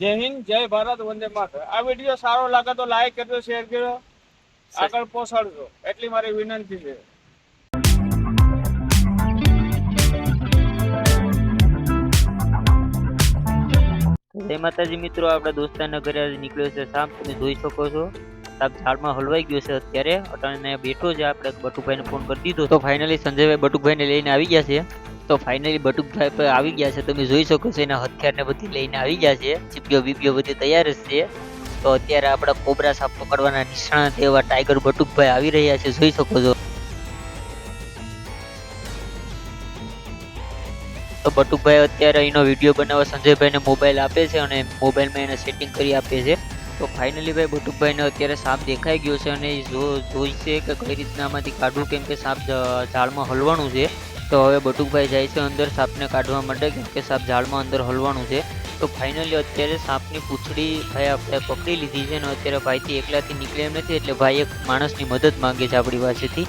જય હિન્દ જય ભારત વંદે માત્ર આ વીડિયો સારો લાગે તો લાઈક કરજો શેર કરજો. આગળ પહોંચાડજો. એટલી મારી વિનંતી છે. જય માતાજી મિત્રો આપણા દોસ્તાના ઘરે નીકળ્યો છે સાપ તમે જોઈ શકો છો. સાપ ઝાડમાં હલવાઈ ગયો છે અત્યારે. અટાણે બેઠો છે આપણે બટુભાઈને ફોન કરી દીધો. તો ફાઇનલી સંજયભાઈ બટુકભાઈને લઈને આવી ગયા છે. તો ફાઇનલી બટુકભાઈ પર આવી ગયા છે. તમે જોઈ શકો છો એના હથિયારને બધી લઈને આવી ગયા છે. ચીપીઓ, બીપીઓ બધી તૈયાર જ છે. તો અત્યારે આપણા કોબરા સાપ પકડવાના નિષ્ણાત એવા ટાઈગર બટુકભાઈ આવી રહ્યા છે. જોઈ શકો છો. તો બટુકભાઈ અત્યારે એનો વીડિયો બનાવવા સંજયભાઈને મોબાઈલ આપે છે અને મોબાઈલમાં એને સેટિંગ કરી આપે છે. તો ફાઇનલી ભાઈ બટુકભાઈને અત્યારે સાપ દેખાઈ ગયો છે અને જો જોઈશે કે કઈ રીતના આમાંથી કાઢવું કેમ કે સાપ ઝાડમાં હલવાનું છે. તો હવે બટુકભાઈ જાય છે અંદર સાપને કાઢવા માટે, કેમ કે સાપ ઝાડમાં અંદર હલવાનું છે. તો ફાઇનલી અત્યારે સાપની પૂંછડી ભાઈ આપણે પકડી લીધી છે અને અત્યારે ભાઈથી એકલાથી નીકળે નથી, એટલે ભાઈ એક માણસની મદદ માંગે છે આપણી પાસેથી.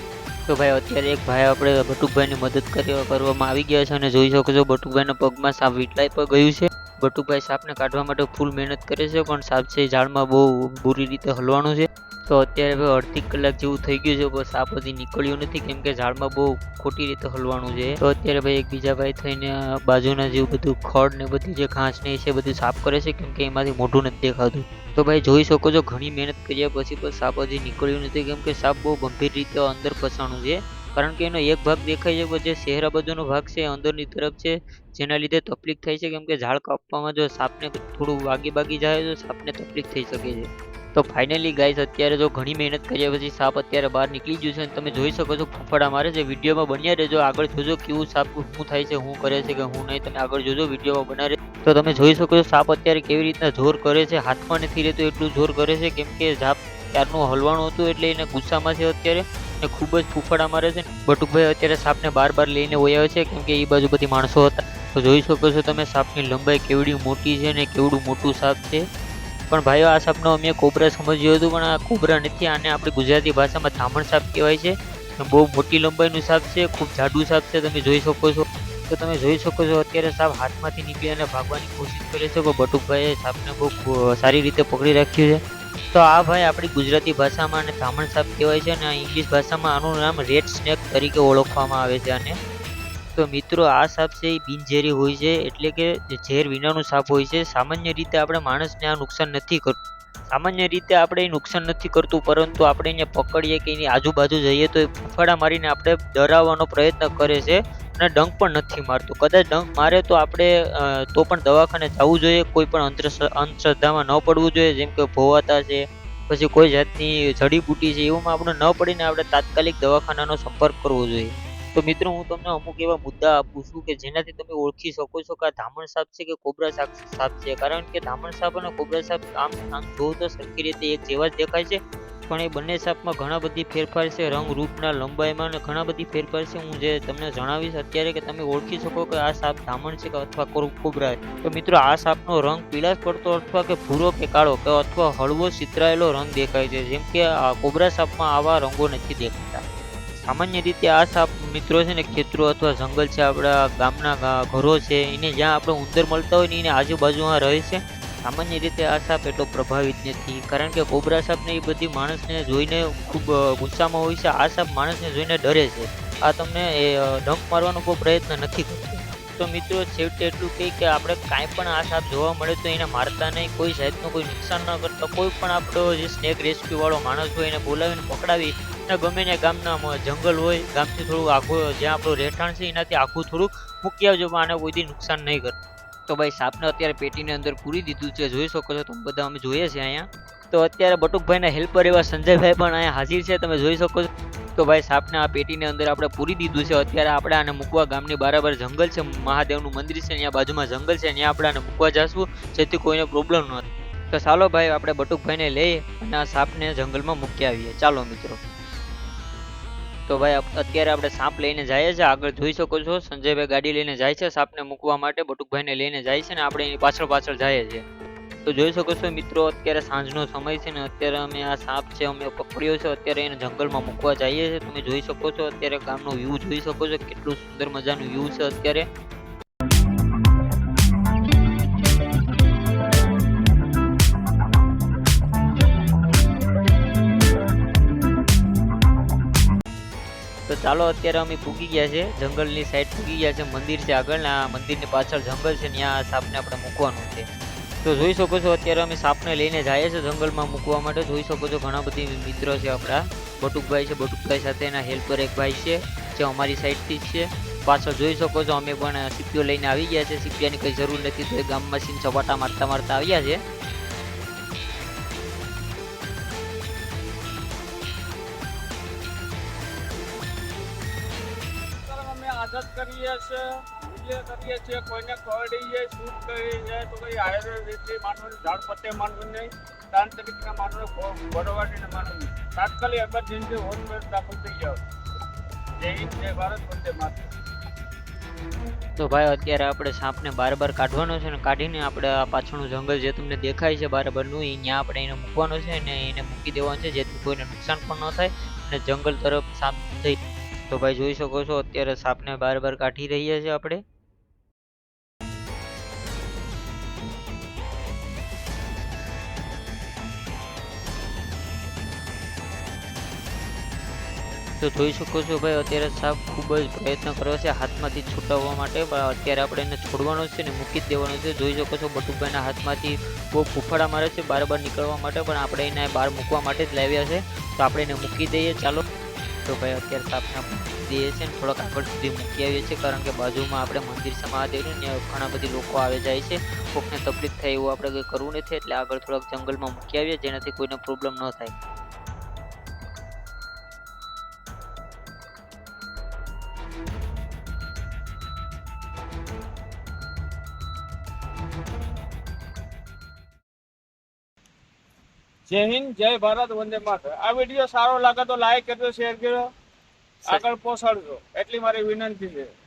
તો ભાઈ અત્યારે એક ભાઈ આપણે બટુકભાઈની મદદ કરી કરવામાં આવી ગયા છે અને જોઈ શકો છો બટુકભાઈના પગમાં સાપ વીટલાઈ પર ગયું છે. બટુકભાઈ સાપને કાઢવા માટે ફૂલ મહેનત કરે છે, પણ સાપ છે ઝાડમાં બહુ બુરી રીતે હલવાનું છે. તો અત્યારે હવે અડધી કલાક જેવું થઈ ગયું છે પણ આ બધી નીકળ્યું નથી, કેમ કે ઝાડમાં બહુ ખોટી રીતે હલવાનું છે. તો અત્યારે ભાઈ એક બીજા ભાઈ થઈને બાજુના જેવું બધું ખડ ને બધું જે ઘાસ ને છે બધું સાફ કરે છે, કેમ કે એમાંથી મોઢું નથી દેખાતું. તો ભાઈ જોઈ શકો છો, ઘણી મહેનત કર્યા પછી પણ સાપ હજી નીકળ્યું નથી, કેમ કે સાપ બહુ ગંભીર રીતે અંદર ફસાણું છે. કારણ કે એનો એક ભાગ દેખાય છે જે શહેરા બાજુનો ભાગ છે, અંદરની તરફ છે, જેના લીધે તકલીફ થાય છે, કેમ કે ઝાડ કાપવામાં જો સાપને થોડું વાગી બાગી જાય તો સાપને તકલીફ થઈ શકે છે. તો ફાઇનલી ગાઈઝ અત્યારે જો ઘણી મહેનત કર્યા પછી સાપ અત્યારે બહાર નીકળી ગયું છે અને તમે જોઈ શકો છો ફફડા મારે છે. વિડીયોમાં બન્યા રહેજો. આગળ જોજો કેવું સાપ, શું થાય છે, શું કરે છે કે હું નહીં. તમે આગળ જોજો, વિડીયોમાં બનાવે તો તમે જોઈ શકો છો સાપ અત્યારે કેવી રીતના જોર કરે છે. હાથમાં નથી રહેતો એટલું જોર કરે છે કેમ કે સાપ ક્યારનું હલવાનું હતું એટલે એને ગુસ્સામાં છે અત્યારે ને ખૂબ જ ફૂફડા મારે છે. બટુકભાઈ અત્યારે સાપને બાર બાર લઈને વયા છે કેમ કે એ બાજુ બધી માણસો હતા. તો જોઈ શકો છો તમે સાપની લંબાઈ કેવડી મોટી છે ને કેવડું મોટું સાપ છે. પણ ભાઈઓ, આ સાપનો અમે કોબરા સમજ્યું હતું, પણ આ કોબરા નથી, આને આપણી ગુજરાતી ભાષામાં ધામણ સાપ કહેવાય છે. અને બહુ મોટી લંબાઈનું સાપ છે, ખૂબ જાડું સાપ છે, તમે જોઈ શકો છો. તો તમે જોઈ શકો છો, અત્યારે સાપ હાથમાંથી નીકળી અને ભાગવાની કોશિશ કરે છે, પણ બટુકભાઈએ સાપને બહુ સારી રીતે પકડી રાખ્યું છે. તો આ ભાઈ આપણી ગુજરાતી ભાષામાં અને ધામણ સાપ કહેવાય છે, અને ઇંગ્લિશ ભાષામાં આનું નામ રેડ સ્નેક તરીકે ઓળખવામાં આવે છે આને. તો મિત્રો, આ સાપ છે એ બિનઝેરી હોય છે, એટલે કે ઝેર વિનાનું સાપ હોય છે, સામાન્ય રીતે આપણે માણસને આ નુકસાન નથી કરતું સામાન્ય રીતે આપણે એ નુકસાન નથી કરતું, પરંતુ આપણે એને પકડીએ કે એની આજુબાજુ જઈએ તો એ ફૂફાડા મારીને આપણે ડરાવવાનો પ્રયત્ન કરે છે અને ડંક પણ નથી મારતું. કદાચ ડંક મારે તો આપણે તો પણ દવાખાને જવું જોઈએ, કોઈ પણ અંધશ્ર- અંધશ્રદ્ધામાં ન પડવું જોઈએ, જેમ કે ભોવાતા છે, પછી કોઈ જાતની જડીબૂટી છે, એવામાં આપણે ન પડીને આપણે તાત્કાલિક દવાખાનાનો સંપર્ક કરવો જોઈએ. તો મિત્રો હું તમને અમુક એવા મુદ્દા આપું છું કે જેનાથી તમે ઓળખી શકો છો કે આ ધામણ સાપ છે કે કોબરા સાપ સાપ છે. કારણ કે ધામણ સાપ અને કોબરા સાપ આમ આમ જો તો સરખી રીતે એક જેવા જ દેખાય છે. પણ એ બંને સાપમાં ઘણા બધી ફેરફાર છે. રંગ રૂપના લંબાઈમાં અને ઘણા બધી ફેરફાર છે. હું જે તમને જણાવીશ અત્યારે કે તમે ઓળખી શકો કે આ સાપ ધામણ છે કે અથવા કોબરા છે. તો મિત્રો આ સાપનો રંગ પીળાશ પડતો અથવા કે ભૂરો કે કાળો કે અથવા હળવો સિતરાયેલો રંગ દેખાય છે. જેમ કે કોબરા સાપમાં આવા રંગો નથી દેખાતા. સામાન્ય રીતે આ સાપ મિત્રો છે ને ખેતરો અથવા જંગલ છે, આપણા ગામના ઘરો છે, એને જ્યાં આપણે ઉંદર મળતા હોય ને એની આજુબાજુમાં રહે છે. સામાન્ય રીતે આ સાપ એટલો પ્રભાવિત નથી, કારણ કે કોબરા સાપને એ બધી માણસને જોઈને ખૂબ ગુસ્સામાં હોય છે. આ સાપ માણસને જોઈને ડરે છે. આ તમને, એ ડંખ મારવાનો કોઈ પ્રયત્ન નથી કરતો. તો મિત્રો, છેવટે એટલું કહી કે આપણે કાંઈ પણ આ સાપ જોવા મળે તો એને મારતા નહીં. કોઈ જાતનું કોઈ નુકસાન ન કરતા. કોઈ પણ આપણો જે સ્નેક રેસ્ક્યુવાળો માણસ હોય એને બોલાવીને પકડાવી અને ગમે ને ગામના જંગલ હોય, ગામથી થોડું આખું, જ્યાં આપણું રહેઠાણ છે, એનાથી આખું થોડું મૂકી આવજો, પણ આને કોઈ દી નુકસાન નહીં કરે. તો ભાઈ, સાપને અત્યારે પેટીની અંદર પૂરી દીધું છે, જોઈ શકો છો, તમે બધા અમે જોઈએ છે અહીંયા. તો અત્યારે બટુકભાઈના હેલ્પર એવા સંજયભાઈ પણ અહીંયા હાજર છે, તમે જોઈ શકો છો. તો ભાઈ, સાપને આ પેટીની અંદર આપણે પૂરી દીધું છે, અત્યારે આપણે આને મૂકવા ગામની બરાબર જંગલ છે, મહાદેવનું મંદિર છે, અહીંયા બાજુમાં જંગલ છે ત્યાં આપણે આને મૂકવા જશું, જેથી કોઈને પ્રોબ્લેમ ન થાય. તો ચાલો ભાઈ, આપણે બટુકભાઈને લઈ અને આ સાપને જંગલમાં મૂકી આવીએ. ચાલો મિત્રો. તો ભાઈ અત્યારે આપણે સાપ લઈને જઈએ છીએ આગળ જોઈ શકો છો, સંજયભાઈ ગાડી લઈને જાય છે સાપને મૂકવા માટે. બટુકભાઈને લઈને જાય છે ને આપણે એની પાછળ પાછળ જઈએ છીએ તો જોઈ શકો છો મિત્રો, અત્યારે સાંજનો સમય છે ને અત્યારે અમે આ સાપ છે, અમે પકડ્યો છે. અત્યારે એને જંગલમાં મૂકવા જઈએ છીએ તમે જોઈ શકો છો અત્યારે ગામનો વ્યૂ જોઈ શકો છો. કેટલું સુંદર મજાનું વ્યૂ છે અત્યારે. ચાલો, અત્યારે અમે પૂગી ગયા છે. જંગલની સાઈડ પૂગી ગયા છે. મંદિર છે આગળ આ મંદિરની પાછળ જંગલ છે ત્યાં સાપને આપણે મૂકવાનું છે. તો જોઈ શકો છો, અત્યારે અમે સાપને લઈને જઈએ છીએ જંગલમાં મૂકવા માટે. જોઈ શકો છો, ઘણા બધી મિત્રો છે આપણા. બટુકભાઈ છે, બટુકભાઈ સાથે એના હેલ્પર એક ભાઈ છે, જે અમારી સાઈડથી જ છે. પાછળ જોઈ શકો છો, અમે પણ સીપીઓ લઈને આવી ગયા છે. સીપિયાની કંઈ જરૂર નથી, તો એ ગામમાં સીન સપાટા મારતા મારતા આવ્યા છે. આઝાદ કરીએ છીએ કરીએ છીએ, કોઈને કરડીએ શૂટ કરી જાય તો કોઈ આયુર્વેદિક માનવું ઝાડ પત્તે માનવું નહીં તાંત્રિકના માનવું બરોવાટીને માનવું નહીં તાત્કાલિક એમરજન્સી હોસ્પિટલ દાખલ થઈ જાઓ. જય હિન્દ, જય ભારત, વંદે માતા તો ભાઈ, અત્યારે આપણે સાપને બાર બાર કાઢવાનો છે અને કાઢીને આપણે આ પાછળનું જંગલ જે તમને દેખાય છે બારબારનું એ ત્યાં આપણે એને મૂકવાનો છે અને એને મૂકી દેવાનું છે, જેથી કોઈને નુકસાન પણ ન થાય. અને જંગલ તરફ સાપ જઈ તો ભાઈ જોઈ શકો છો, અત્યારે સાપને બાર બાર કાઢી રહ્યા છે આપણે. તો જોઈ શકો છો ભાઈ, અત્યારે સાપ ખૂબ જ પ્રયત્ન કર્યો છે હાથમાંથી છૂટાવવા માટે, પણ અત્યારે આપણે એને છોડવાનો છે ને મૂકી જ દેવાનો છે. જોઈ શકો છો, બટુભાઈના હાથમાંથી બહુ ફૂફાડા મારે છે બાર બાર નીકળવા માટે, પણ આપણે એને બહાર મૂકવા માટે જ લાવ્યા છે. તો આપણે એને મૂકી દઈએ, ચાલો. તો ભાઈ અત્યારે સ્થાપના દઈએ છીએ ને થોડાક આગળ સુધી મૂકી આવીએ છીએ, કારણ કે બાજુમાં આપણે મંદિર છે મહાદેવનું ને ઘણા બધી લોકો આવે જાય છે. કોકને તકલીફ થાય એવું આપણે કંઈ કરવું નથી, એટલે આગળ થોડાક જંગલમાં મૂકી આવીએ, જેનાથી કોઈને પ્રોબ્લેમ ન થાય. જય હિન્દ જય ભારત વંદે માતરમ. આ વીડિયો સારો લાગે તો લાઈક કરજો શેર કરજો. આગળ પહોંચાડજો. એટલી મારી વિનંતી છે.